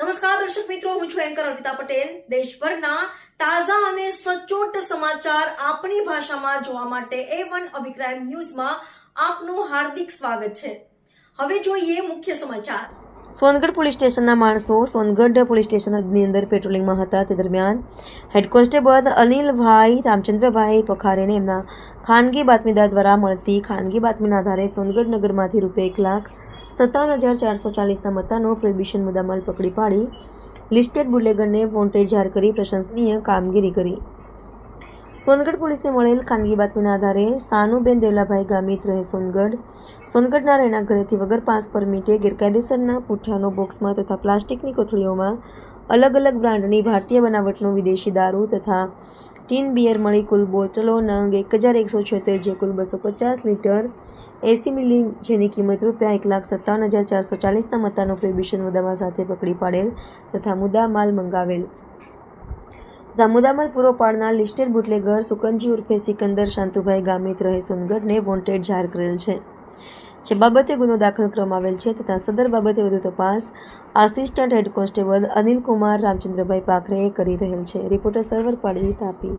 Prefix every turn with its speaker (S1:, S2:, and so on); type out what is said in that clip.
S1: નમસ્કાર, દર્શક મિત્રો, હું છું એન્કર અર્પિતા પટેલ. દેશભરના તાજા અને સચોટ સમાચાર આપણી ભાષામાં જોવા માટે એ વન અભિપ્રાય ન્યૂઝમાં આપનું હાર્દિક સ્વાગત છે. હવે જોઈએ મુખ્ય સમાચાર.
S2: સોનગઢ પોલીસ સ્ટેશનના માણસો સોનગઢ પોલીસ સ્ટેશનની અંદર પેટ્રોલિંગમાં હતા. તે દરમિયાન હેડ કોન્સ્ટેબલ અનિલભાઈ રામચંદ્રભાઈ પખારેને એમના ખાનગી બાતમીદાર દ્વારા મળતી ખાનગી બાતમીના આધારે સોનગઢ નગરમાંથી રૂપિયા એક લાખ સત્તાવન હજાર ચારસો ચાલીસના મતાનો પ્રોહિબિશન મુદ્દામાલ પકડી પાડી. લિસ્ટેડ બુલેગરને વોન્ટેડ જાહેર કરી, પ્રશંસનીય કામગીરી કરી. સોનગઢ પોલીસને મળેલ ખાનગી બાતમીના આધારે સાનુબેન દેવલાભાઈ ગામિત રહે સોનગઢ. સોનગઢના રહેણા ઘરેથી વગર પાસ પરમિટે ગેરકાયદેસરના પુઠ્ઠાનો બોક્સમાં તથા પ્લાસ્ટિકની કોથળીઓમાં અલગ અલગ બ્રાન્ડની ભારતીય બનાવટનો વિદેશી દારૂ તથા ટીન બિયર મળી કુલ બોટલો નંગ એક હજાર એકસો છોતેર જે કુલ બસો પચાસ લીટર એસી મિલી જેની કિંમત રૂપિયા એક લાખ સત્તાવન હજાર ચારસો ચાલીસના મતાનો પ્રોહિબિશન મુદ્દામાલ સાથે પકડી પાડેલ તથા મુદ્દામાલ મંગાવેલ. તથા મુદ્દામાલ પૂરો પાડનાર લિસ્ટેડ બુટલેગર સુકનજી ઉર્ફે સિકંદર શાંતુભાઈ ગામિત રહે સોનગઢને વોન્ટેડ જાહેર કરેલ છે. જે બાબતે ગુનો દાખલ કરવામાં આવેલ છે તથા સદર બાબતે વધુ તપાસ assistant head constable Anil Kumar Ramchandrabhai પાખરેએ કરી રહેલ છે. રિપોર્ટર સર્વર પાડી તાપી.